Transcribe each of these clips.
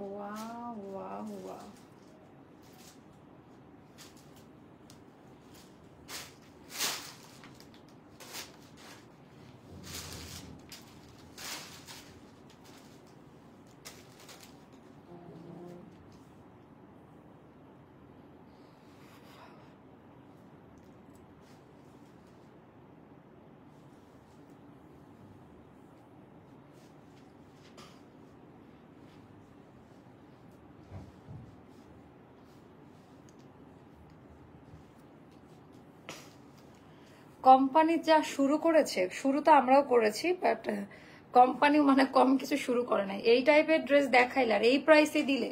वाह वाह वाह কোম্পানি যা শুরু করেছে, শুরু তো আমরাও করেছি বাট কোম্পানি মানে কম কিছু শুরু করে নাই। এই টাইপের ড্রেস দেখাইলে আর এই প্রাইসে দিলে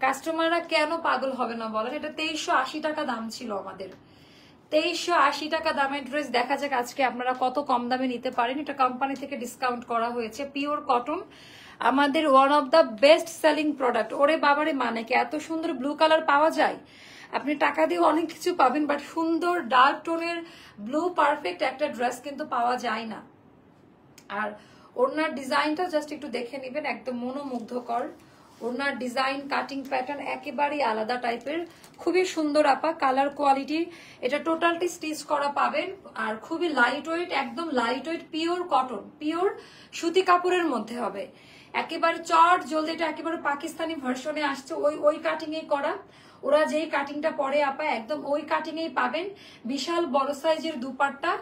কাস্টমাররা কেন পাগল হবে না বলেন? এটা তেইশশো আশি টাকা দাম ছিল আমাদের। তেইশশো আশি টাকা দামের ড্রেস দেখা যাক আজকে আপনারা কত কম দামে নিতে পারেন। এটা কোম্পানি থেকে ডিসকাউন্ট করা হয়েছে। পিওর কটন আমাদের one of the best selling product ওরে বাবারে মানে কি এত সুন্দর ব্লু কালার পাওয়া যায়? আপনি টাকা দিয়ে অনেক কিছু পাবেন বাট সুন্দর ডার্ক টোনের ব্লু পারফেক্ট একটা ড্রেস কিন্তু পাওয়া যায় না। আর ওনার ডিজাইনটা জাস্ট একটু দেখে নেবেন, একদম মনোমুগ্ধকর। ওনার ডিজাইন কাটিং প্যাটার্ন একেবারেই আলাদা টাইপের খুবই সুন্দর আপা কালার কোয়ালিটি এটা টোটালটি স্টিচ করা পাবেন, আর খুবই লাইট ওয়েট একদম light weight pure cotton pure সুতি কাপড়ের মধ্যে হবে। একেবারে চট জলদি, এটা একেবারে পাকিস্তানি ভার্সনে আসছে, ওই ওই কাটিং এ করা। ওরা যেই কাটিংটা পরে আপা, একদম ওই কাটিং এই পাবেন। বিশাল বড় সাইজের দুপাট্টা।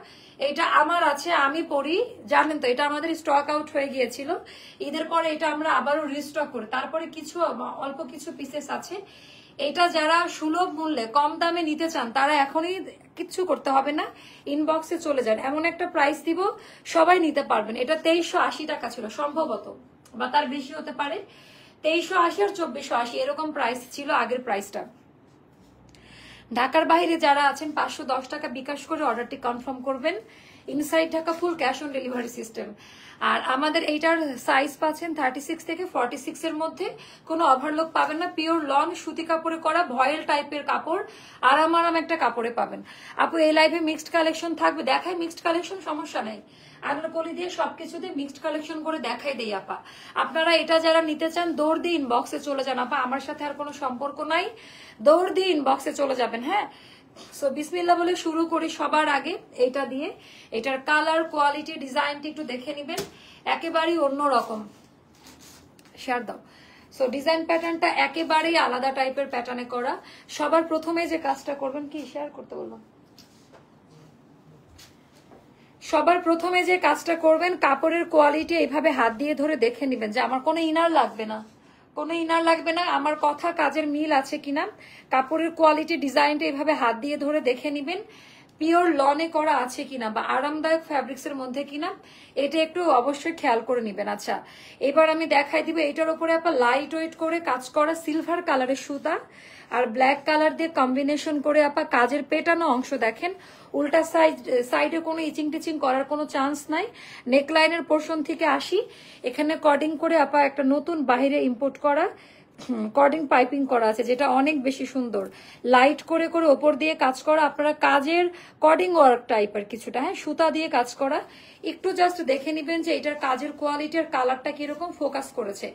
এটা আমার আছে, আমি পরি। জানেন তো, এটা আমাদের স্টক আউট হয়ে গিয়েছিল। ঈদের পরে এটা আমরা আবারও রিস্টক করি তারপরে কিছু, অল্প কিছু পিসেস আছে। এটা যারা সুলভ মূল্যে, কম দামে নিতে চান, তারা এখনই কিচ্ছু করতে হবে না। ইনবক্সে চলে যান। এমন একটা প্রাইস দিব, সবাই নিতে পারবেন। এটা তেইশশো টাকা ছিল, সম্ভবত। বা তার বেশি হতে পারে। তেইশশো আশি আর চব্বিশশো আশি, এরকম প্রাইস ছিল আগের প্রাইসটা ঢাকার বাইরে যারা আছেন, পাঁচশো দশ টাকা বিকাশ করে অর্ডারটি কনফার্ম করবেন। Inside Dhaka full cash on delivery system. আর আমাদের এইটার সাইজ পাচ্ছেন থার্টি সিক্স থেকে ফর্টি সিক্স এর মধ্যে। কোনো ওভারলোক পাবেন না পিওর লং সুতি কাপড়ে করা, ভয়েল টাইপের কাপড়, আরাম আরাম একটা কাপড়ে পাবেন। আপু, এই লাইভে মিক্সড কালেকশন থাকবে। দেখায় মিক্সড কালেকশন সমস্যা নেই। আনারকলি দিয়ে সবকিছুতে মিক্সড কালেকশন করে দেখাই দেই, আপা। আপনারা এটা যারা নিতে চান, দৌড় দিয়ে ইনবক্সে চলে যান। আপা, আমার সাথে আর কোনো সম্পর্ক নাই। দৌড় দিয়ে ইনবক্সে চলে যাবেন হ্যাঁ? সো বিসমিল্লা বলে শুরু করি সবার আগে এটা দিয়ে। এটার কালার কোয়ালিটি ডিজাইনটি একটু দেখে নিবেন। একেবারেই অন্যরকম। শেয়ার দাও। সো ডিজাইন প্যাটার্নটা একেবারেই আলাদা টাইপের প্যাটার্নে করা। সবার প্রথমে যে কাজটা করবেন কি? শেয়ার করতে বলব সবার প্রথমে যে কাজটা করবেন, কাপড়ের কোয়ালিটি এইভাবে হাত দিয়ে ধরে দেখে নেবেন যে আমার কোনো ইনার লাগবে না। কোনো ইনার লাগবে না, আমার কথা কাজের মিল আছে কিনা, কাপড়ের কোয়ালিটি ডিজাইনটা এভাবে হাত দিয়ে ধরে দেখে নেবেন। পিওর লনে করা আছে কিনা বা আরামদায়ক ফ্যাব্রিক্স এর মধ্যে কিনা, এটা একটু অবশ্যই খেয়াল করে নিবেন। আচ্ছা এবার আমি দেখাই দিব এটার উপরে আপনার লাইট ওয়েট করে কাজ করা সিলভার কালারের সুতা আর ব্ল্যাক কালার দিয়ে কম্বিনেশন করে আপা কাজের পেটানো অংশ দেখেন। উল্টা সাইড সাইডে কোনো ইচিং টিচিং করার কোনো চান্স নাই। নেকলাইনের পোর্শন থেকে আসি। এখানে কর্ডিং করে আপা একটা নতুন বাহিরে ইম্পোর্ট করা। কর্ডিং পাইপিং করা আছে, যেটা অনেক বেশি সুন্দর। লাইট করে করে ওপর দিয়ে কাজ করা, আপনারা কাজের কর্ডিং ওয়ার্ক টাইপের কিছুটা হ্যাঁ সুতা দিয়ে কাজ করা। একটু জাস্ট দেখে নিবেন যে এটার কাজের কোয়ালিটি আর কালারটা কীরকম ফোকাস করেছে।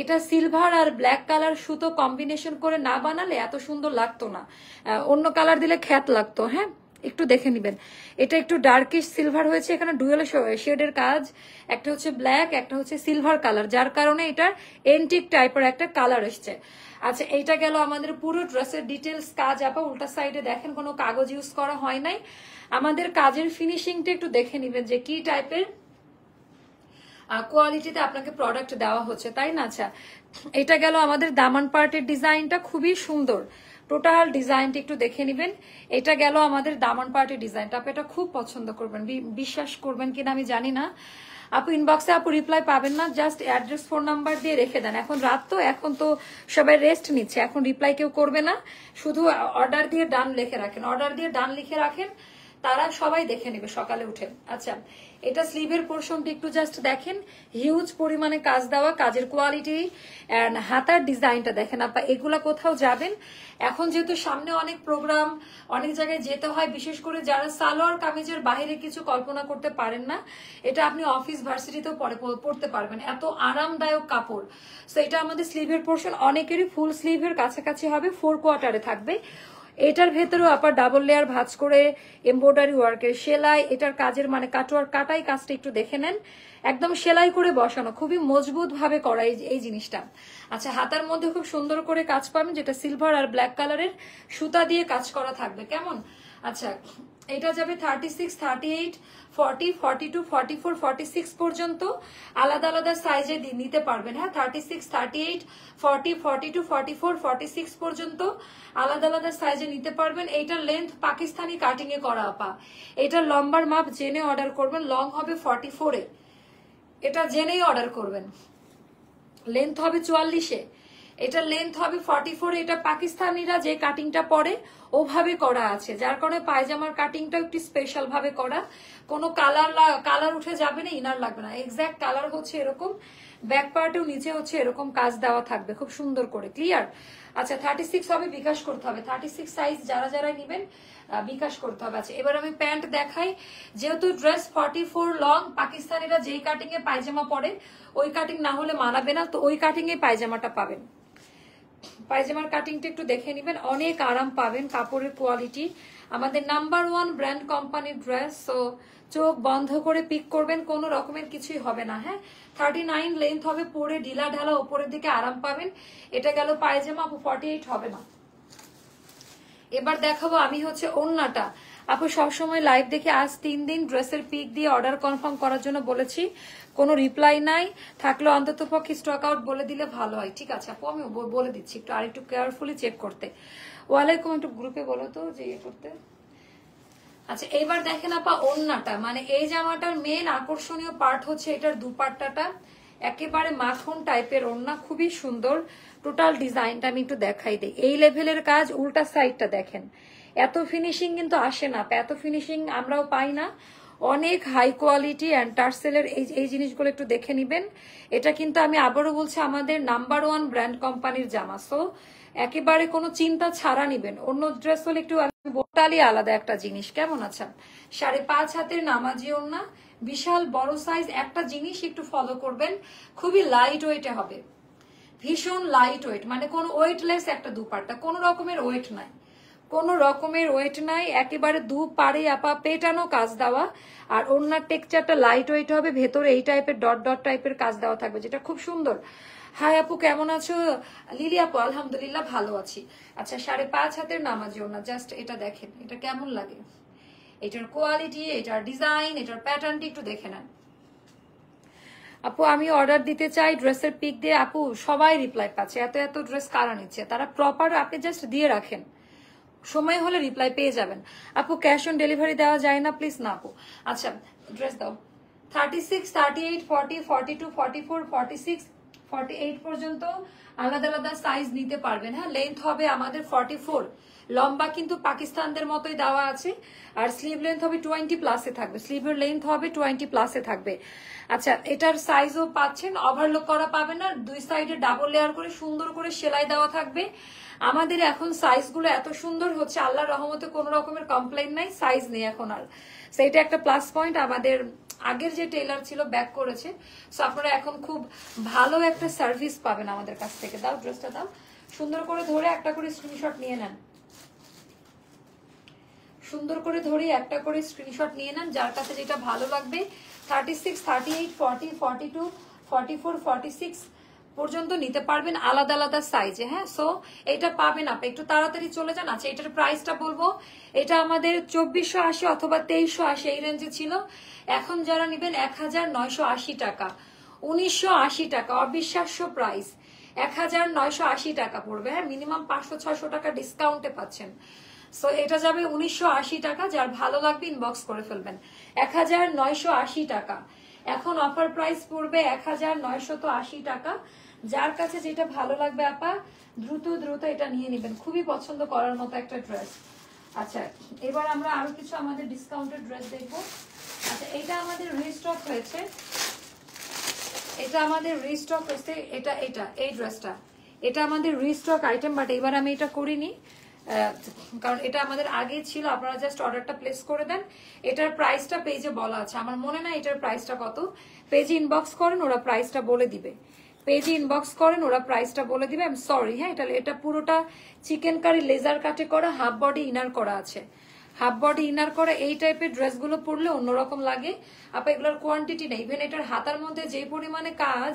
এটা সিলভার আর ব্ল্যাক কালার সুতো কম্বিনেশন করে না বানালে এত সুন্দর লাগতো না। অন্য কালার দিলে খ্যাত লাগতো হ্যাঁ। একটু দেখে নিবেন। এটা একটু ডার্কিশ সিলভার হয়েছে এখানে ডুয়েল শেডের কাজ। একটা হচ্ছে ব্ল্যাক একটা হচ্ছে সিলভার কালার যার কারণে এটার এন্টিক টাইপের একটা কালার এসছে। আচ্ছা এইটা গেল আমাদের পুরো ড্রেসের ডিটেলস কাজ। আপা, উল্টা সাইডে দেখেন, কোনো কাগজ ইউজ করা হয় নাই। আমাদের কাজের ফিনিশিংটা একটু দেখে নিবেন যে কি টাইপের কোয়ালিটিতে আপনাকে প্রোডাক্ট দেওয়া হচ্ছে, তাই না? আচ্ছা এটা গেল আমাদের দামান পার্টের ডিজাইনটা খুবই সুন্দর। টোটাল ডিজাইনটি একটু দেখে নেবেন। এটা গেল আমাদের দামন পার্টি ডিজাইনটা আপনি এটা খুব পছন্দ করবেন। বিশ্বাস করবেন কিনা আমি জানি না। আপু ইনবক্সে আপু রিপ্লাই পাবেন না। জাস্ট অ্যাড্রেস ফোন নাম্বার দিয়ে রেখে দেন। এখন রাত তো, এখন তো সবাই রেস্ট নিচ্ছে। এখন রিপ্লাই কেউ করবে না। শুধু অর্ডার দিয়ে ডান লিখে রাখেন। অর্ডার দিয়ে ডান লিখে রাখেন। তারা সবাই দেখে নেবে সকালে উঠে। আচ্ছা এটা স্লিভের পোর্শনটি একটু জাস্ট দেখেন। হিউজ পরিমাণে কাজ দেওয়া, কাজের কোয়ালিটি অ্যান্ড হাতার ডিজাইনটা দেখেন। আপা, এগুলা কোথাও যাবেন? এখন যেহেতু সামনে অনেক প্রোগ্রাম অনেক জায়গায় যেতে হয়, বিশেষ করে যারা সালোয়ার কামিজের বাইরে কিছু কল্পনা করতে পারেন না, এটা আপনি অফিস ভার্সিটিতেও পরে পড়তে পারবেন। এত আরামদায়ক কাপড়। তো এটা আমাদের স্লিভের পোর্শন অনেকেরই ফুল স্লিভের কাছাকাছি হবে ফোর কোয়ার্টারে থাকবে। এটার ভেতরেও আবার ডাবল লেয়ার ভাজ করে এমব্রয়ডারি ওয়ার্কের সেলাই, এটার কাজের মানে কাটোয়ার কাটাই কাজটা একটু দেখে নেন। একদম সেলাই করে বসানো, খুবই মজবুত ভাবে করা এই জিনিসটা। আচ্ছা হাতার মধ্যে খুব সুন্দর করে কাজ পাবেন, যেটা সিলভার আর ব্ল্যাক কালারের সুতা দিয়ে কাজ করা থাকবে। কেমন? আচ্ছা এটা যাবে thirty six thirty eight forty forty two forty four forty six পর্যন্ত আলাদা আলাদা সাইজে নিতে পারবেন। হ্যাঁ thirty six thirty eight forty forty two forty four forty six পর্যন্ত আলাদা আলাদা সাইজে নিতে পারবেন। এইটার লেন্থ পাকিস্তানি কাটিং এ করা, আপা। এটার লম্বার মাপ জেনে অর্ডার করবেন। লং হবে ফর্টি ফোরে এটা জেনেই অর্ডার করবেন। লেন্থ হবে চুয়াল্লিশে এটা লেন্থ হবে ফর্টি ফোর এটা পাকিস্তানিরা যে কাটিংটা পরে, ওভাবে করা আছে। যার কারণে পায়জামার কাটিংটা একটু স্পেশাল ভাবে করা। কোনো কালার কালার উঠে যাবে না ইনার লাগবে না। এক্স্যাক্ট কালার হচ্ছে এরকম ব্যাক পার্টেও নিচে হচ্ছে এরকম কাজ দেওয়া থাকবে। খুব সুন্দর করে ক্লিয়ার আচ্ছা থার্টি সিক্স হবে, বিকাশ করতে হবে। থার্টি সিক্স সাইজ যারা যারা নিবেন বিকাশ করতে হবে। আচ্ছা এবার আমি প্যান্ট দেখাই। যেহেতু ড্রেস ফর্টি ফোর লং পাকিস্তানিরা যেই কাটিং এ পায়জামা পরে, ওই কাটিং না হলে মানাবে না, তো ওই কাটিং এ পায়জামাটা পাবেন। পায়জামার কাটিংটা একটু দেখে নেবেন। অনেক আরাম পাবেন কাপড়ের কোয়ালিটি আমাদের নাম্বার ওয়ান ব্র্যান্ড কোম্পানির ড্রেস সো চোখ বন্ধ করে পিক করবেন, কোনো রকমের কিছুই হবে না হ্যাঁ? থার্টি নাইন লেন্থ হবে, পরে ঢিলা ঢালা ওপরের দিকে আরাম পাবেন। এটা গেল পায়জামা, আপু ফর্টি এইট হবে না। এবার দেখাবো আমি হচ্ছে ওন্নাটা আপু সবসময় লাইভ দেখে আজ তিন দিন ড্রেসের পিক দিয়ে অর্ডার কনফার্ম করার জন্য বলেছি। কোনো রিপ্লাই নাই থাকলে অন্তত পক্ষে স্টক আউট বলে দিলে ভালো হয়। ঠিক আছে, আপু, আমি বলে দিচ্ছি একটু, আর একটু কেয়ারফুলি চেক করতে। ওয়ালাইকুম একটু গ্রুপে বলো তো, যে ইয়ে করতে। আচ্ছা এইবার দেখেন আপা ওন্নাটা মানে এই জামাটার মেন আকর্ষণীয় পার্ট হচ্ছে এটার দুপাট্টাটা। একেবারে মাখন টাইপের ওন্না খুবই সুন্দর। টোটাল ডিজাইনটা আমি একটু দেখাই দিই। এই লেভেলের কাজ, উল্টা সাইডটা দেখেন। এত ফিনিশিং কিন্তু আসে না এত ফিনিশিং আমরাও পাই না। অনেক হাই কোয়ালিটি অ্যান্ড টার্সেলের এই এই জিনিসগুলো একটু দেখে নিবেন। এটা কিন্তু আমি আবারও বলছি, আমাদের নাম্বার ওয়ান ব্র্যান্ড কোম্পানির জামা। সো একেবারে কোনো চিন্তা ছাড়া নিবেন। অন্য ড্রেস হলে একটু বোটালি আলাদা একটা জিনিস। কেমন আছেন? সাড়ে পাঁচ হাতের নামাজি না। বিশাল বড় সাইজ একটা জিনিস একটু ফলো করবেন। খুবই লাইট ওয়েটে হবে। ভীষণ লাইট ওয়েট মানে কোনো ওয়েটলেস একটা দুপাট্টা। কোনো রকমের ওয়েট নাই। কোনো রকমের ওয়েট নাই, একেবারে দু পারে আপা পেটানো কাজ দেওয়া, আর ওনার টেক্সচারটা লাইট ওয়েট হবে, ভেতরে এই টাইপের ডট ডট টাইপের কাজ দেওয়া থাকবে, যেটা খুব সুন্দর। হাই আপু, কেমন আছো? লিলি আপু, আলহামদুলিল্লাহ ভালো আছি। আচ্ছা সাড়ে পাঁচ হাতের নামাজি ওনা জাস্ট এটা দেখেন, এটা কেমন লাগে? এটার কোয়ালিটি এটার ডিজাইন এটার প্যাটার্নটি একটু দেখে নেন। আপু, আমি অর্ডার দিতে চাই ড্রেসের পিক দিয়ে। আপু, সবাই রিপ্লাই পাচ্ছে, এত এত ড্রেস কারা নিচ্ছে? তারা প্রপার আপনি জাস্ট দিয়ে রাখেন। সময় হলে রিপ্লাই পেয়ে যাবেন। আপু ক্যাশ অন ডেলিভারি দেওয়া যায় না? প্লিজ না, আপু। আচ্ছা ড্রেস দাও। Thirty six thirty eight forty forty two forty four forty six forty eight পর্যন্ত আলাদা আলাদা সাইজ নিতে পারবেন। হ্যাঁ লেন্থ হবে আমাদের ফর্টি ফোর লম্বা কিন্তু পাকিস্তানদের মতোই দেওয়া আছে। আর স্লিভ লেন্থ হবে টোয়েন্টি প্লাসে থাকবে। স্লিভের লেন্থ হবে টোয়েন্টি প্লাসে থাকবে। আচ্ছা এটার সাইজও পাচ্ছেন। ওভারলোক করা পাবেন না। দুই সাইডে ডাবল লেয়ার করে সুন্দর করে সেলাই দেওয়া থাকবে। আমাদের এখন সাইজগুলো এত সুন্দর হচ্ছে আল্লাহ রহমতে কোনো রকমের কমপ্লেন নাই সাইজ নেই এখন আর। সেইটা একটা প্লাস পয়েন্ট আমাদের আগের যে টেলার ছিল ব্যাক করেছে। সো আপনারা এখন খুব ভালো একটা সার্ভিস পাবেন আমাদের কাছ থেকে। দাও ড্রেসটা দাও। সুন্দর করে ধরে একটা করে স্ক্রিনশট নিয়ে নেন। সুন্দর করে ধরে একটা করে স্ক্রিনশট নিয়ে নেন, যার কাছে যেটা ভালো লাগবে। Thirty six thirty eight forty forty two forty four forty six পর্যন্ত নিতে পারবেন আলাদা আলাদা সাইজে হ্যাঁ? সো এটা পাবেন আপনি। একটু তাড়াতাড়ি চলে যান। আচ্ছা এটার প্রাইসটা বলব। এটা আমাদের চব্বিশশো আশি অথবা তেইশশো আশি, এই রেঞ্জে ছিল। এখন যারা নেবেন এক হাজার নয়শো আশি টাকা। উনিশশো আশি টাকা, অবিশ্বাস্য প্রাইস এক হাজার নয়শো আশি টাকা পড়বে হ্যাঁ? মিনিমাম পাঁচশো ছয়শো টাকা ডিসকাউন্টে পাচ্ছেন। সো এটা যাবে উনিশশো আশি টাকা, যার ভালো লাগবে ইনবক্স করে ফেলবেন। এক হাজার নয়শো আশি টাকা। এখন অফার প্রাইস পড়বে এক হাজার নয়শত আশি টাকা। যার কাছে যেটা ভালো লাগবে, আপা, দ্রুত দ্রুত এটা নিয়ে নেবেন। খুবই পছন্দ করার মতো একটা ড্রেস আচ্ছা এবার আমরা আরও কিছু আমাদের ডিসকাউন্টেড ড্রেস দেখব। আচ্ছা এটা আমাদের রিস্টক হয়েছে। এটা আমাদের রিস্টক হয়েছে, এটা এটা, এই ড্রেসটা এটা আমাদের রিস্টক আইটেম বাট এবার আমি এটা করিনি। কারণ এটা আমাদের আগে ছিল, আপনারা জাস্ট অর্ডারটা প্লেস করে দেন। এটার প্রাইসটা পেজে বলা আছে। আমার মনে নাই এটার প্রাইসটা কত। পেজে ইনবক্স করেন, ওরা প্রাইসটা বলে দিবে। পেজে ইনবক্স করেন, ওরা প্রাইসটা বলে দিবে। আই সরি হ্যাঁ এটা এটা পুরোটা চিকেন কারি লেজার কাটে করা হাফ বডি ইনার করা আছে। হাফ বডি ইনার করা, এই টাইপের ড্রেসগুলো পরলে অন্যরকম লাগে। আপা, এগুলোর কোয়ান্টিটি নেই। ইভেন এটার হাতার মধ্যে যে পরিমাণে কাজ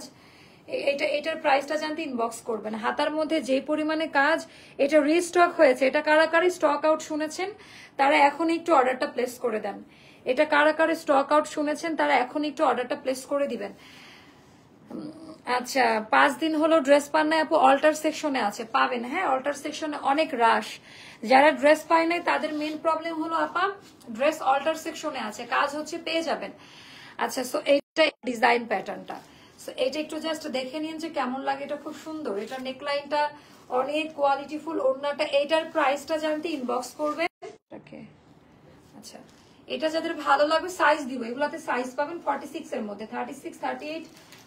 এটা, এটার প্রাইসটা জানতে ইনবক্স করবেন। হাতার মধ্যে যে পরিমাণে কাজ, এটা রিস্টক হয়েছে। এটা কারা কারি স্টক আউট শুনেছেন? তারা এখন একটু অর্ডারটা প্লেস করে দেন। এটা কারা কারি স্টক আউট শুনেছেন? তারা এখন একটু অর্ডারটা প্লেস করে দিবেন। আচ্ছা পাঁচ দিন হলো ড্রেস পান নাই, আপু অল্টার সেকশনে আছে, পাবেন। হ্যাঁ অল্টার সেকশনে অনেক রাশ যারা ড্রেস পায় নাই, তাদের মেন প্রবলেম হলো আপা ড্রেস অল্টার সেকশনে আছে, কাজ হচ্ছে পেয়ে যাবেন। আচ্ছা সো এইটা ডিজাইন প্যাটার্নটা সো এটা একটু জাস্ট দেখে নিন যে কেমন লাগে, এটা খুব সুন্দর। এটা নেকলাইনটা অনেক কোয়ালিটিফুল ওড়নাটা, এইটার প্রাইসটা জানতে ইনবক্স করবে আচ্ছা এটা যাদের ভালো লাগবে সাইজ দিব। এগুলাতে সাইজ পাবেন ফর্টি সিক্স এর মধ্যে thirty six thirty eight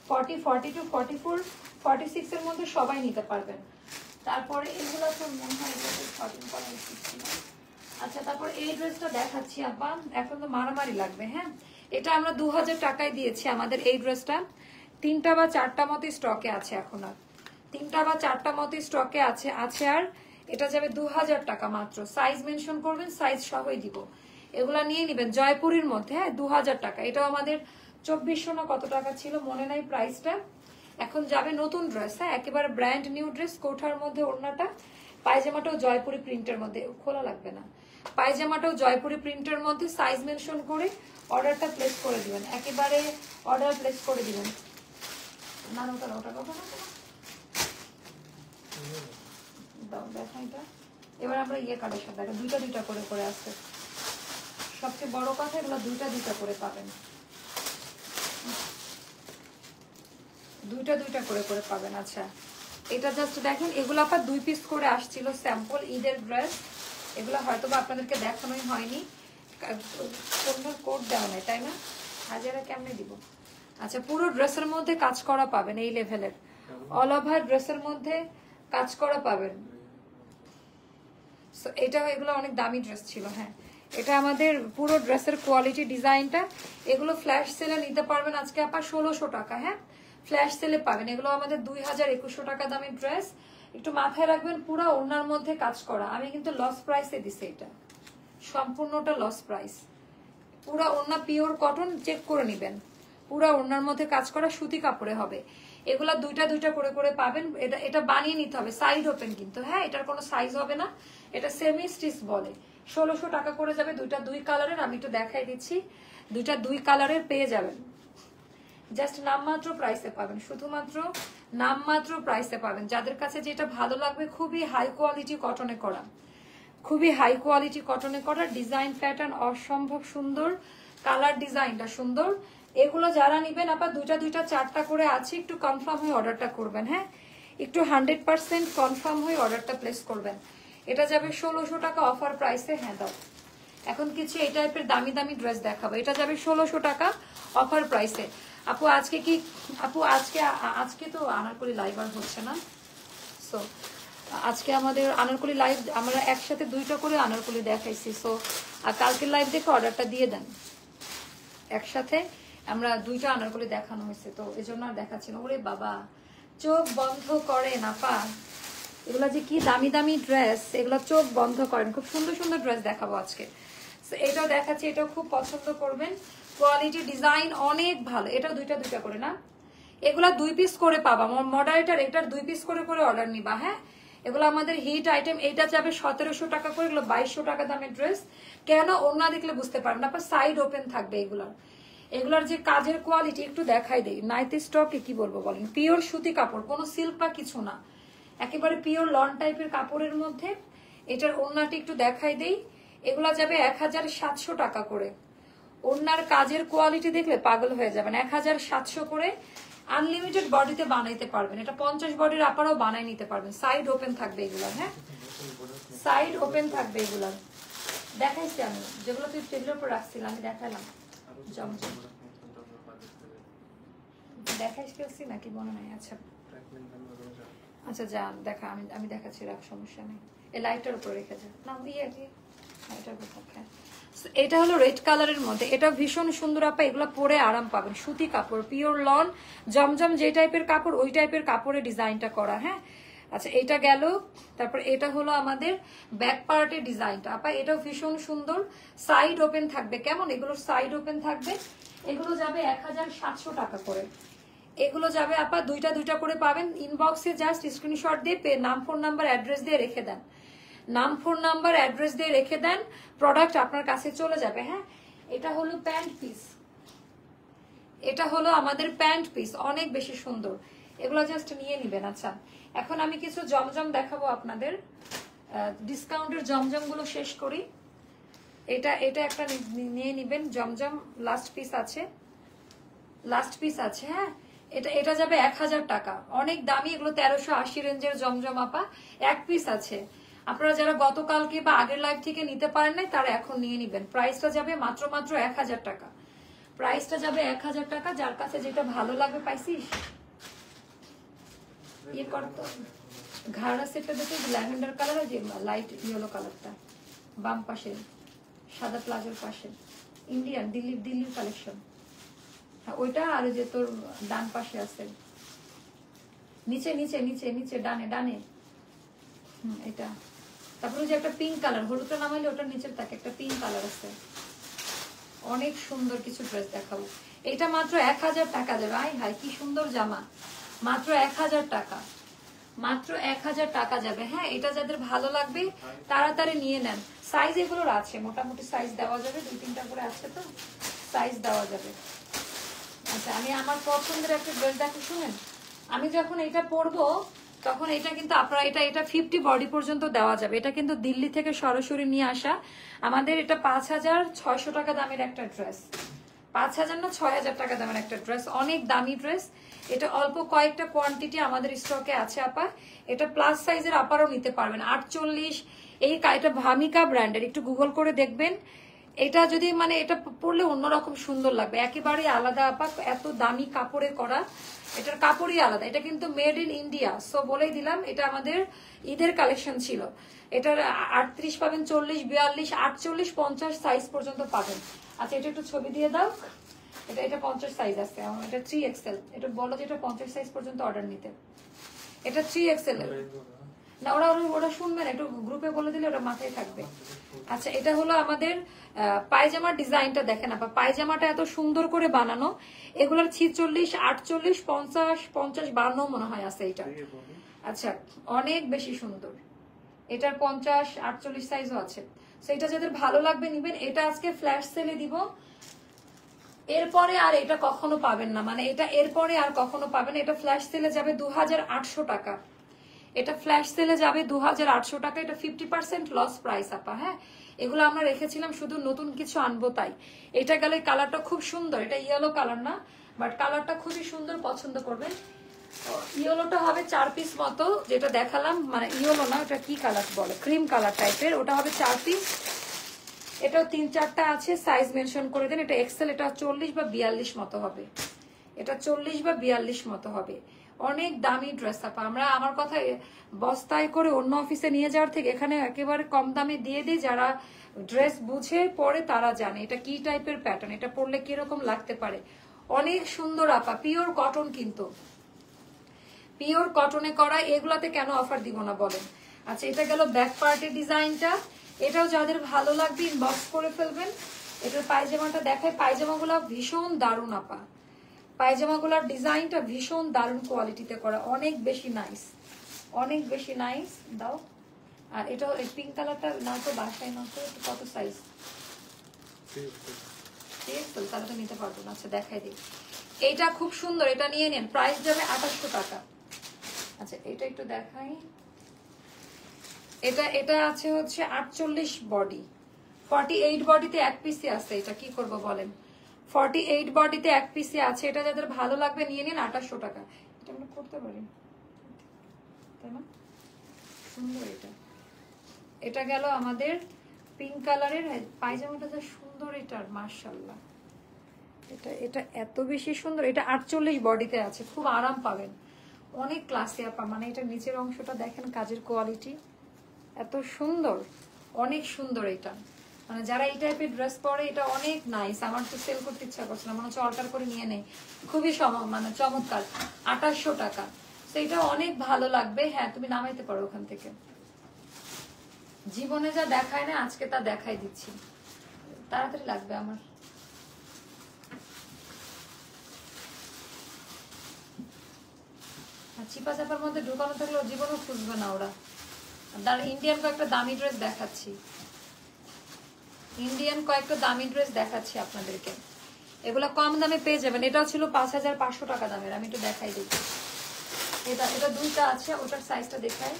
forty forty two forty four forty six এর মধ্যে সবাই নিতে পারবেন। তারপরে এগুলো তো মনে হয় ফর্টিন পয়েন্ট আচ্ছা তারপর এই ড্রেসটা দেখাচ্ছি আপা এখন তো মারামারি লাগবে হ্যাঁ? এটা আমরা দু হাজার টাকায় দিয়েছি আমাদের এই ড্রেসটা তিনটা বা চারটা মতো স্টকে আছে এখন আর। তিনটা বা চারটা মতো স্টকে আছে আছে আর এটা যাবে দু হাজার টাকা মাত্র। সাইজ মেনশন করবেন সাইজ সবই দিব। এগুলা নিয়ে নিবেন, জয়পুরের মধ্যে হ্যাঁ? দু হাজার টাকা। এটাও আমাদের চব্বিশশো না কত টাকা ছিল মনে নাই প্রাইসটা এখন যাবে নতুন ড্রেস হ্যাঁ একেবারে ব্র্যান্ড নিউ ড্রেস কোঠার মধ্যে ওড়নাটা পায়জামাটাও জয়পুরি প্রিন্টের মধ্যে খোলা লাগবে না। পায়জামাটাও জয়পুরি প্রিন্টের মধ্যে সাইজ মেনশন করে অর্ডারটা প্লেস করে দিবেন। একেবারে অর্ডার প্লেস করে দিবেন। না, ওটা কথা না? দাও এটা। এবার আমরা ইয়ে সাথে করে করে সবচেয়ে বড় কথা এগুলো দুইটা দুইটা করে পাবেন। দুইটা দুইটা করে করে পাবেন আচ্ছা। এটা জাস্ট দেখেন, এগুলো আপনার দুই পিস করে আসছিল স্যাম্পল ঈদের ড্রেস এগুলো হয়তো বা আপনাদেরকে দেখানোই হয়নি। কোনো কোড দেওয়া নেই, তাই না? হাজারা কেমনে দিব? আচ্ছা পুরো ড্রেসের মধ্যে কাজ করা পাবেন, এই লেভেলের অল ওভার ড্রেসের মধ্যে কাজ করা পাবেন। এটা এগুলো অনেক দামি ড্রেস ছিল হ্যাঁ। এটা আমাদের পুরো ড্রেসের কোয়ালিটি ডিজাইনটা। এগুলো ফ্ল্যাশ সেলে নিতে পারবেন আজকে আপনার ষোলোশো টাকা হ্যাঁ? ফ্ল্যাশ সেলে পাবেন। এগুলো আমাদের দুই হাজার একুশশো টাকা দামের ড্রেস একটু মাথায় রাখবেন, পুরো ওনার মধ্যে কাজ করা। আমি কিন্তু লস প্রাইসে দিছি এটা। সম্পূর্ণটা লস প্রাইস পুরা ওড়না পিওর কটন চেক করে নেবেন। পুরা ওড়নার মধ্যে কাজ করা সুতি কাপড়ে হবে। এগুলা দুইটা দুইটা করে করে পাবেন। এটা এটা বানিয়ে নিতে হবে। সাইড ওপেন কিন্তু হ্যাঁ? এটার কোনো সাইজ হবে না। এটা সেমি স্টিচ বলে। ষোলোশো টাকা করে যাবে, দুইটা দুই কালারের, আমি একটু দেখাই দিচ্ছি। দুইটা দুই কালারের পেয়ে যাবেন। জাস্ট নামমাত্র প্রাইসে পাবেন। শুধুমাত্র নামমাত্র প্রাইসে পাবেন। যাদের কাছে যেটা ভালো লাগবে, খুবই হাই কোয়ালিটি কটনে করা। খুবই হাই কোয়ালিটি কটনে করা। ডিজাইন প্যাটার্ন অসম্ভব সুন্দর। কালার ডিজাইনটা সুন্দর। এগুলো যারা নিবেন আবার দুইটা দুইটা, চারটা করে আছে, একটু কনফার্ম হয়ে অর্ডারটা করবেন হ্যাঁ? একটু হান্ড্রেড পার্সেন্ট কনফার্ম হয়ে অর্ডারটা প্লেস করবেন। এটা যাবে ষোলোশো টাকা অফার প্রাইসে হ্যাঁ দাও। এখন কিছু এই টাইপের দামি দামি ড্রেস দেখাবো। এটা যাবে ষোলোশো টাকা অফার প্রাইসে আপু, আজকে কি, আপু, আজকে আজকে তো আনারকলি লাইভ আর হচ্ছে না। সো আজকে আমাদের আনারকলি লাইভ আমরা একসাথে দুইটা করে আনারকলি দেখাইছি। সো আর কালকের লাইভ দেখে অর্ডারটা দিয়ে দেন। একসাথে আমরা দুইটা আনারকলি দেখানো হয়েছে। তো এই জন্য আর দেখাচ্ছি না। ওরে বাবা, চোখ বন্ধ করে না পা এগুলো যে কি দামি দামি ড্রেস এগুলো চোখ বন্ধ করেন। খুব সুন্দর সুন্দর ড্রেস দেখাবো আজকে। So, এটাও দেখাচ্ছি এটাও খুব পছন্দ করবেন। কোয়ালিটি ডিজাইন অনেক ভালো। এটা দুইটা দুইটা করে না? এগুলা দুই পিস করে পাবা। মডারেটার এটার দুই পিস করে করে অর্ডার নিবা হ্যাঁ? এগুলো আমাদের হিট আইটেম এইটা যাবে সতেরোশো টাকা করে এগুলো বাইশশো টাকা দামের ড্রেস কেন? অন্য দেখলে বুঝতে পারবেন আপনার সাইড ওপেন থাকবে এগুলার। এগুলার যে কাজের কোয়ালিটি একটু দেখাই দেই। নাইতে স্টকে কি বলব বলেন? পিওর সুতি কাপড় কোনো সিল্ক বা কিছু না। একেবারে পিওর লন টাইপের কাপড়ের মধ্যে। এটার ওড়নাটি একটু দেখাই দেই। এগুলা যাবে এক হাজার সাতশো টাকা করে। ওড়নার কাজের কোয়ালিটি দেখলে পাগল হয়ে যাবেন। এক হাজার সাতশো করে আনলিমিটেড বডিতে বানাইতে পারবেন। এটা পঞ্চাশ বডির আপারও বানাই নিতে পারবেন। সাইড ওপেন থাকবে এগুলার হ্যাঁ? সাইড ওপেন থাকবে এগুলার দেখাইছি আমি। যেগুলো তুই টেবিলের উপর রাখছিলাম আমি দেখালাম। জমজম দেখাইস ফেলছি নাকি মনে নাই? আচ্ছা। আচ্ছা যা, দেখা, আমি আমি দেখাচ্ছি, রাখ, সমস্যা নেই। এই লাইটটার উপর রেখে যা। না ইয়ে এটার উপর হ্যাঁ। এটা হলো রেড কালারের মধ্যে। এটা ভীষণ সুন্দর, আপা, এগুলো পরে আরাম পাবেন। সুতি কাপড় পিওর লন জমজম যে টাইপের কাপড়, ওই টাইপের কাপড়ে ডিজাইনটা করা হ্যাঁ? আচ্ছা এটা গেল। তারপর এটা হলো আমাদের ব্যাক পার্টের ডিজাইনটা আপা, এটাও ভীষণ সুন্দর। সাইড ওপেন থাকবে। কেমন? এগুলোর সাইড ওপেন থাকবে। এগুলো যাবে এক হাজার সাতশো টাকা করে। এগুলো যাবে আপা, দুইটা দুইটা করে পাবেন। ইনবক্সে জাস্ট স্ক্রিনশট দিয়ে নাম ফোন নাম্বার অ্যাড্রেস দিয়ে রেখে দেন। নাম ফোন নাম্বার অ্যাড্রেস দিয়ে রেখে দেন। প্রোডাক্ট আপনার কাছে চলে যাবে হ্যাঁ? এটা হলো প্যান্ট পিস এটা হলো আমাদের প্যান্ট পিস অনেক বেশি সুন্দর। এগুলো জাস্ট নিয়ে নিবেন আচ্ছা। এখন আমি কিছু জমজম দেখাবো আপনাদের। ডিসকাউন্টের জমজমগুলো শেষ করি। এটা এটা একটা নিয়ে নিবেন। জমজম লাস্ট পিস আছে। লাস্ট পিস আছে হ্যাঁ? এটা এটা যাবে এক হাজার টাকা। অনেক দামি, এগুলো তেরোশো আশি রেঞ্জের জমজম আপা। এক পিস আছে। আপনারা যারা গতকালকে বা আগের লাইভ থেকে নিতে পারেন নাই, তারা এখন নিয়ে নিবেন। প্রাইসটা যাবে মাত্র মাত্র এক হাজার টাকা। প্রাইসটা যাবে এক হাজার টাকা, যার কাছে যেটা ভালো লাগবে পাইছিস? ইয়ে করতো ঘাড়া সেটটা দেখে ল্যাভেন্ডার কালার যে লাইট ইয়েলো কালারটা বাম পাশে, সাদা প্লাজোর পাশে। ইন্ডিয়ান দিল্লির দিল্লির কালেকশন ওইটা আর যে তোর ডান পাশে আছে। নিচে নিচে নিচে নিচে, ডানে ডানে। হুম, এটা। তারপরে যে একটা পিঙ্ক কালার হলুদটা নামাইলে ওটার নিচের থাকে একটা পিঙ্ক কালার আছে। অনেক সুন্দর কিছু ড্রেস দেখাবো। এটা মাত্র এক হাজার টাকা দেবে। আই হাই কি সুন্দর জামা। মাত্র এক হাজার টাকা। মাত্র এক হাজার টাকা যাবে। হ্যাঁ এটা যাদের ভালো লাগবে, তাড়াতাড়ি নিয়ে নেন। সাইজ এগুলোর আছে। মোটামুটি সাইজ দেওয়া যাবে। দুই তিনটা করে আছে তো। সাইজ দেওয়া যাবে। আচ্ছা আমি আমার পছন্দের একটা ড্রেস দেখো শুনেন, আমি যখন এটা পরবো, তখন এটা কিন্তু আপনারা, এটা এটা ফিফটি বডি পর্যন্ত দেওয়া যাবে। এটা কিন্তু দিল্লি থেকে সরাসরি নিয়ে আসা। আমাদের এটা পাঁচ হাজার ছয়শো টাকা দামের একটা ড্রেস পাঁচ হাজার না ছয় হাজার টাকা দামের একটা ড্রেস অনেক দামি ড্রেস এটা অল্প কয়েকটা কোয়ান্টিটি আমাদের স্টকে আছে, আপা। এটা প্লাস সাইজের আপারও নিতে পারবেন। আটচল্লিশ, এই এটা ভামিকা ব্র্যান্ডের একটু গুগল করে দেখবেন। এটা যদি মানে এটা পরলে অন্যরকম সুন্দর লাগবে। একেবারে আলাদা আপা এত দামি কাপড়ে করা, এটার কাপড়ই আলাদা। এটা কিন্তু মেড ইন ইন্ডিয়া সো বলেই দিলাম, এটা আমাদের ঈদের কালেকশন ছিল। এটার আটত্রিশ পাবেন, চল্লিশ, বিয়াল্লিশ, আটচল্লিশ, পঞ্চাশ সাইজ পর্যন্ত পাবেন। আচ্ছা এটা একটু ছবি দিয়ে দাও। এটা এটা পঞ্চাশ সাইজ আছে। এটা থ্রি এক্সেল এটা বলো যে এটা পঞ্চাশ সাইজ পর্যন্ত অর্ডার নিতে। এটা থ্রি এক্সেল না, ওরা ওরা- ওরা শুনবে না, একটু গ্রুপে বলে দিলে ওরা মাথায় থাকবে। আচ্ছা এটা হলো আমাদের পায়জামার ডিজাইনটা দেখেন আপা, পায়জামাটা এত সুন্দর করে বানানো, এগুলোর ছিচল্লিশ, আটচল্লিশ, পঞ্চাশ পঞ্চাশ, বান্ন মনে হয় আছে এটা। আচ্ছা অনেক বেশি সুন্দর। এটার পঞ্চাশ, আটচল্লিশ সাইজও আছে। সেটা যাদের ভালো লাগবে নিবেন, এটা আজকে ফ্ল্যাশ সেলে দিব। এরপরে আর এটা কখনো পাবেন না মানে এটা এরপরে আর কখনো পাবেন। এটা ফ্ল্যাশ সেলে যাবে দু হাজার আটশো টাকা। এটা ফ্ল্যাশ সেলে যাবে দু হাজার আটশো টাকা, এটা ফিফটি পার্সেন্ট লস প্রাইস আপা হ্যাঁ? এগুলো আমরা রেখেছিলাম, শুধু নতুন কিছু আনব তাই। এটা গেলে কালারটা খুব সুন্দর, এটা ইয়েলো কালার না বাট কালারটা খুবই সুন্দর পছন্দ করবেন। ইয়েলোটা হবে চার পিস মতো, যেটা দেখালাম মানে ইয়েলো না, ওটা কি কালার বলে? ক্রিম কালার টাইপের ওটা হবে চার পিস এটাও তিন চারটা আছে সাইজ মেনশন করে দেন, এটা এক্সেল এটা চল্লিশ বা বিয়াল্লিশ মতো হবে। এটা চল্লিশ বা বিয়াল্লিশ মতো হবে। অনেক দামি ড্রেস আপা। আমরা, আমার কথা বস্তায় করে অন্য অফিসে নিয়ে যাওয়ার থেকে এখানে একেবারে কম দামে দিয়ে দিই, যারা ড্রেস বুঝে পরে তারা জানে এটা কি টাইপের প্যাটার্ন এটা পরলে কীরকম লাগতে পারে। অনেক সুন্দর, আপা পিওর কটন কিন্তু। পিওর কটনে করা, এগুলাতে কেন অফার দিব না বলেন? আচ্ছা এটা গেল ব্যাক পার্টের ডিজাইনটা। এটাও যাদের ভালো লাগবে ইনবক্স করে ফেলবেন। এটার পায়জামাটা দেখায়, পায়জামাগুলো ভীষণ দারুণ, আপা। পায়জামাগুলোর ডিজাইনটা ভীষণ দারুণ কোয়ালিটিতে করা। অনেক বেশি নাইস অনেক বেশি নাইস দাও। আর এটা পিঙ্ক কালারটা না তো, বাসায় না তো কত সাইজ তাহলে তো নিতে পারব না। আচ্ছা দেখাই দিই। এইটা খুব সুন্দর, এটা নিয়ে নেন। প্রাইস যাবে আঠাশশো টাকা। আচ্ছা এটা একটু দেখাই। এটা এটা আছে হচ্ছে আটচল্লিশ বডি ফর্টি এইট বডিতে এক পিসি আছে। এটা কি করব বলেন? ফর্টি এইট বডিতে এক পিসি আছে। এটা যাদের ভালো লাগবে, নিয়ে নিন আঠাশশো টাকা। এটা আমরা করতে পারি। তাই না? সুন্দর এটা। এটা গেল আমাদের পিঙ্ক কালারের পায়জামাটা যা সুন্দর এটার মার্শাল্লাহ এটা এটা এত বেশি সুন্দর। এটা আটচল্লিশ বডিতে আছে। খুব আরাম পাবেন। অনেক ক্লাসে আপা মানে এটা নিচের অংশটা দেখেন, কাজের কোয়ালিটি এত সুন্দর। অনেক সুন্দর এটা। মানে যারা এই টাইপের ড্রেস পরে, এটা অনেক নাইস আমার তো সেল করতে ইচ্ছা করছিল মনে হচ্ছে অল্টার করে নিয়ে নেই। খুবই মানে চমৎকার। আঠাশশো টাকা। তো এটা অনেক ভালো লাগবে। হ্যাঁ তুমি নামাইতে পারো ওখান থেকে। জীবনে যা দেখায় না, আজকে তা দেখাই দিচ্ছি। তাড়াতাড়ি লাগবে আমার। চিপা চাপার মধ্যে ঢুকানো থাকলে জীবনও খুঁজবে না ওরা। ইন্ডিয়ান কয়েকটা দামি ড্রেস দেখাচ্ছি। ইন্ডিয়ান কয়েকটা দামি ড্রেস দেখাচ্ছি আপনাদেরকে। এগুলো কম দামে পেয়ে যাবেন। এটাও ছিল পাঁচ হাজার পাঁচশো টাকা দামের। আমি একটু দেখাই দিচ্ছি এটা এটা দুইটা আছে, ওটার সাইজটা দেখাই।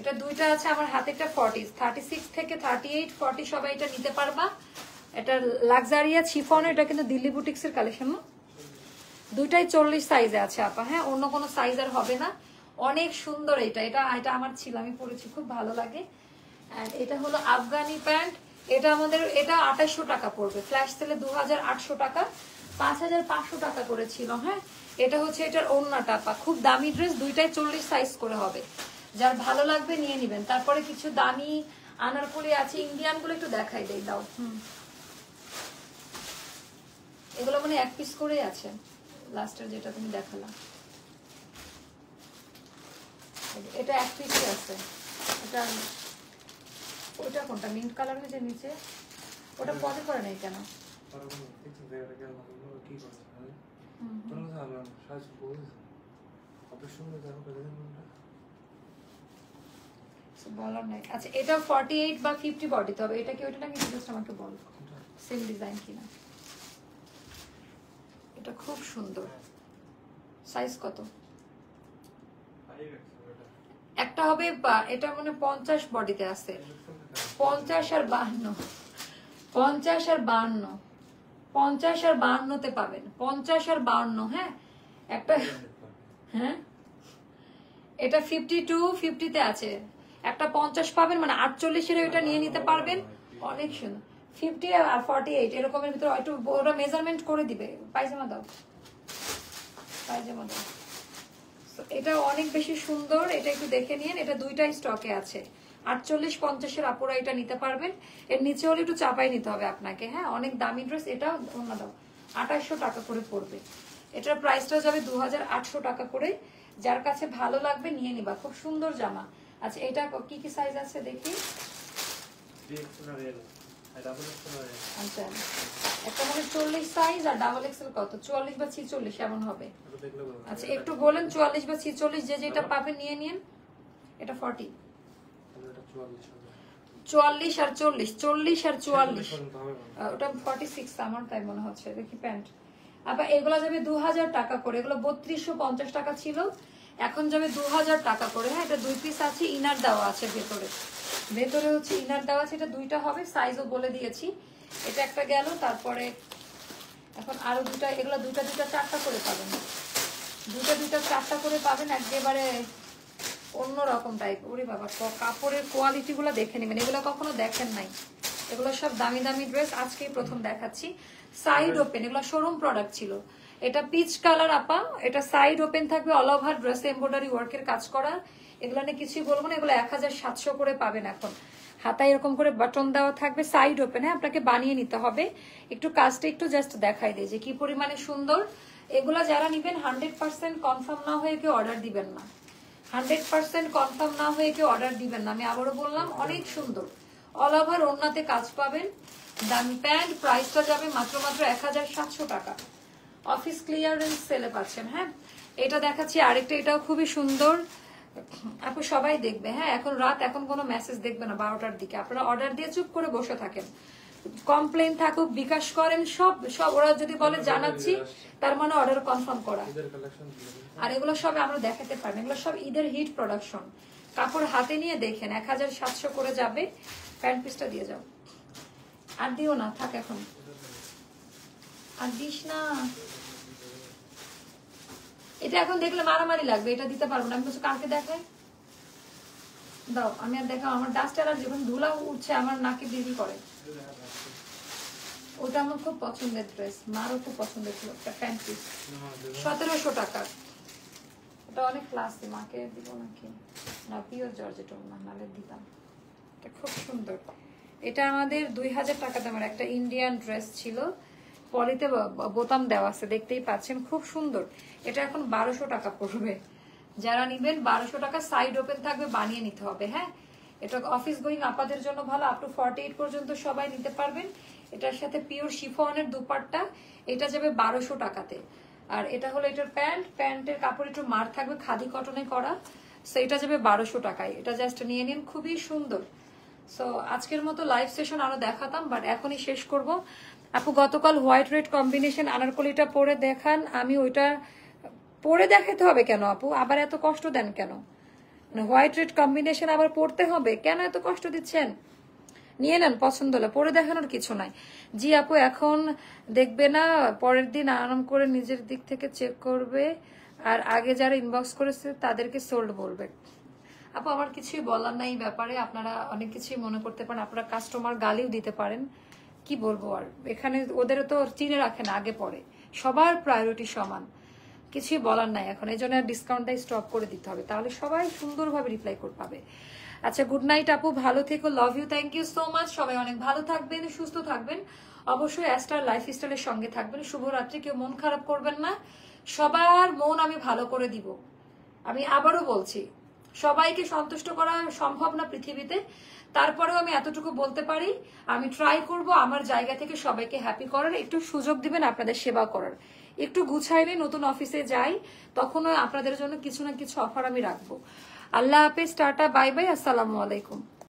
এটা দুইটা আছে, আমার হাতে একটা ফর্টি থার্টি সিক্স থেকে থার্টি এইট ফর্টি সবাই এটা নিতে পারবা। এটা লাক্সারিয়া ছিফন এটা কিন্তু দিল্লি বুটিক্স এর কালেকশন দুইটাই চল্লিশ সাইজে আছে, আপা। হ্যাঁ অন্য কোনো সাইজ আর হবে না। অনেক সুন্দর এটা। এটা এটা আমার ছিল, আমি পরেছি। খুব ভালো লাগে। এটা হলো আফগানি প্যান্ট। এটা আমাদের, এটা আঠাশশো টাকা পড়বে। ফ্ল্যাশ সেলে দু হাজার আটশো টাকা, পাঁচ হাজার পাঁচশো টাকা করে ছিল হ্যাঁ? এটা হচ্ছে এটার ওড়নাটা আপা খুব দামি ড্রেস দুইটাই চল্লিশ সাইজ করে হবে। যার ভালো লাগবে নিয়ে নিবেন। তারপরে কিছু দামি আনারকলি আছে ইন্ডিয়ানগুলো একটু দেখাই দেই, দাও। হুম। এগুলো মানে এক পিস করেই আছে। লাস্টের যেটা তুমি দেখালা। এটা এক পিসই আছে। এটা ওটা কোনটা? মিন্ট কালার হয়েছে নিচে? ওটা পরে করে নাই কেন। বলার নাই। আচ্ছা এটা ফর্টি এইট বা ফিফটি বডি তবে এটা কি ওইটা নাকি জাস্ট আমাকে বল? সেম ডিজাইন কিনা? এটা খুব সুন্দর। সাইজ কত? একটা হবে বা- এটা মানে পঞ্চাশ বডিতে আছে। পঞ্চাশ আর বাহান্ন। পঞ্চাশ আর বাহান্ন। পঞ্চাশ আর বাহান্নতে পাবেন। পঞ্চাশ আর বাহান্ন হ্যাঁ? একটা হ্যাঁ? এটা ফিফটি টু ফিফটিতে আছে। একটা পঞ্চাশ পাবেন মানে আটচল্লিশের ওইটা নিয়ে নিতে পারবেন। অনেক সুন্দর। ফিফটি আর ফর্টি এইট এরকমের ভিতরে একটু ওরা মেজারমেন্ট করে দিবে। পায়জামা দাও। পায়জামা দাও। এটা অনেক বেশি সুন্দর। এটা একটু দেখে নিন। এটা দুইটাই স্টকে আছে। আটচল্লিশ পঞ্চাশের আপুরা এটা নিতে পারবেন। এর নিচে হলে একটু চাপাই নিতে হবে আপনাকে হ্যাঁ? অনেক দামি ড্রেস এটা অন্য দাও আঠাশশো টাকা করে পড়বে। এটার প্রাইসটা যাবে দু হাজার আটশো টাকা করে। যার কাছে ভালো লাগবে নিয়ে নিবা। খুব সুন্দর জামা। আচ্ছা এটা কি কি সাইজ আছে দেখি? আচ্ছা একটা মানে চল্লিশ সাইজ আর ডাবল এক্সেল কত? চুয়াল্লিশ বা ছিচল্লিশ এমন হবে। আচ্ছা একটু বলেন চুয়াল্লিশ বা ছিচল্লিশ যে যেটা পাবেন নিয়ে নিন। এটা ফর্টি চুয়াল্লিশ আর চল্লিশ চল্লিশ আর চুয়াল্লিশ। ওটা ফর্টি সিক্স আমার তাই মনে হচ্ছে দেখি প্যান্ট আবার এগুলো যাবে দু হাজার টাকা করে এগুলো বত্রিশশো পঞ্চাশ টাকা ছিল এখন যাবে দু হাজার টাকা করে। হ্যাঁ এটা দুই পিস আছে ইনার দেওয়া আছে ভেতরে। ভেতরে হচ্ছে ইনার দেওয়া আছে এটা দুইটা হবে সাইজও বলে দিয়েছি। এটা একটা গেল তারপরে এখন আরও দুটা এগুলো দুটা দুটা চারটা করে পাবেন। দুটা দুটা চারটা করে পাবেন একেবারে অন্যরকম টাইপ ওরে বাবা কাপড়ের কোয়ালিটিগুলো দেখে নেবেন। এগুলো কখনো দেখেন নাই। এগুলো সব দামি দামি ড্রেস আজকেই প্রথম দেখাচ্ছি। সাইড ওপেন এগুলো শোরুম প্রোডাক্ট ছিল। এটা পিচ কালার আপা। এটা সাইড ওপেন থাকবে অল ওভার ড্রেসে এমব্রয়ডারি ওয়ার্কের কাজ করা। এগুলো নিয়ে কিছুই বলব না এগুলো এক হাজার সাতশো করে পাবেন এখন। হাতায় এরকম করে বাটন দেওয়া থাকবে সাইড ওপেন হ্যাঁ আপনাকে বানিয়ে নিতে হবে। একটু কাজটা একটু জাস্ট দেখাই দিই যে কি পরিমাণে সুন্দর। এগুলা যারা নিবেন হান্ড্রেড পার্সেন্ট কনফার্ম না হয়ে কেউ অর্ডার দিবেন না। হান্ড্রেড পার্সেন্ট কনফার্ম না হয়ে কেউ অর্ডার দিবেন না। আমি আবারও বললাম, অনেক সুন্দর। অল ওভার ওনাতে কাজ পাবেন। দামি প্যান্ট প্রাইসটা যাবে মাত্র মাত্র এক হাজার সাতশো টাকা। অফিস ক্লিয়ারেন্স সেলে পাচ্ছেন হ্যাঁ? এটা দেখাচ্ছি আরেকটা, এটাও খুবই সুন্দর। আপু, সবাই দেখবে হ্যাঁ? এখন রাত, এখন কোনো মেসেজ দেখবে না বারোটার দিকে। আপনারা অর্ডার দিয়ে চুপ করে বসে থাকেন। কমপ্লেন থাকুক বিকাশ করেন সব সব ওরা যদি বলে জানাচ্ছি তার মানে অর্ডার কনফার্ম করা। আর এগুলো সব আমরা দেখাতে পারি এগুলো সব ঈদের হিট প্রোডাকশন কাপড় হাতে নিয়ে দেখেন এক হাজার সাতশো করে যাবে। প্যান্ট পিসটা দিয়ে যাও। আর দিও না থাক এখন। আর দিস না। এটা এখন দেখলে মারামারি লাগবে এটা দিতে পারব না। আমি বলছি কালকে দেখাই। দাও আমি আর দেখো আমার ডাস্ট অ্যালার্জি যখন ধুলা উঠছে আমার নাকে দিদি করে। ওটা আমার খুব পছন্দের ড্রেস মারও খুব পছন্দের ছিল, একটা প্যান্ট সতেরোশো টাকা। ওটা অনেক ক্লাসি মাকে দিব নাকি? না পিওর জর্জেট না দিতাম। এটা খুব সুন্দর। এটা আমাদের দুই হাজার টাকা দামের একটা ইন্ডিয়ান ড্রেস ছিল। পলিতে বোতাম দেওয়া আছে, দেখতেই পাচ্ছেন, খুব সুন্দর। এটা এখন বারোশো টাকা পড়বে। যারা নিবেন, বারোশো টাকা সাইড ওপেন থাকবে, বানিয়ে নিতে হবে হ্যাঁ? এটা অফিস গোয়িং আপাদের জন্য ভালো আপ টু ফর্টি এইট পর্যন্ত সবাই নিতে পারবেন। এটার সাথে পিওর শিফনের দুপাট্টা, এটা যাবে বারোশো টাকাতে। আর এটা হলো এটার প্যান্ট, প্যান্টের কাপড় একটু মার থাকবে, খাদি কটনে করা। সো এটা যাবে বারোশো টাকায়। এটা জাস্ট নিয়ে নিন, খুবই সুন্দর। সো আজকের মতো লাইভ সেশন আরও দেখাতাম বাট এখনই শেষ করব। আপু, গতকাল হোয়াইট রেড কম্বিনেশন আনারকলিটা পরে দেখান। আমি ওইটা, পরে দেখাতে হবে কেন আপু? আবার এত কষ্ট দেন কেন? হোয়াইট রেড কম্বিনেশন আবার পড়তে হবে? কেন এত কষ্ট দিচ্ছেন? নিয়ে নেন, পছন্দ হলে। পরে দেখানোর কিছু নাই। জি আপু, এখন দেখবে না, পরের দিন আরাম করে নিজের দিক থেকে চেক করবে, আর আগে যারা ইনবক্স করেছে তাদেরকে সোল্ড বলবে। আপু, আমার কিছুই বলার নাই ব্যাপারে। আপনারা অনেক কিছুই মনে করতে পারেন। আপনারা কাস্টমার গালিও দিতে পারেন। কি বলব আর? এখানে ওদের তো চিনে রাখেন আগে পরে। সবার প্রায়োরিটি সমান। কিছুই বলার নাই। এখন এই জন্য ডিসকাউন্টটাই স্টপ করে দিতে হবে। তাহলে সবাই সুন্দরভাবে রিপ্লাই করে পাবে। আচ্ছা গুড নাইট আপু, ভালো থেকো love you thank you so much সবাই অনেক ভালো থাকবেন, সুস্থ থাকবেন। অবশ্যই অ্যাস্টার লাইফ স্টাইলের সঙ্গে থাকবেন। শুভরাত্রি, কেউ মন খারাপ করবেন না। সবার মন আমি ভালো করে দিব। আমি আবারও বলছি, সবাইকে সন্তুষ্ট করা সম্ভব না পৃথিবীতে। তারপরেও আমি এতটুকু বলতে পারি, আমি ট্রাই করব, আমার জায়গা থেকে সবাইকে হ্যাপি করার। একটু সুযোগ দিবেন আপনাদের সেবা করার। একটু গুছাই গুছাইলে নতুন অফিসে যাই তখনও আপনাদের জন্য কিছু না কিছু অফার আমি রাখব। আল্লাহ হাফেজ, টাটা, বাই বাই, আসসালামু আলাইকুম।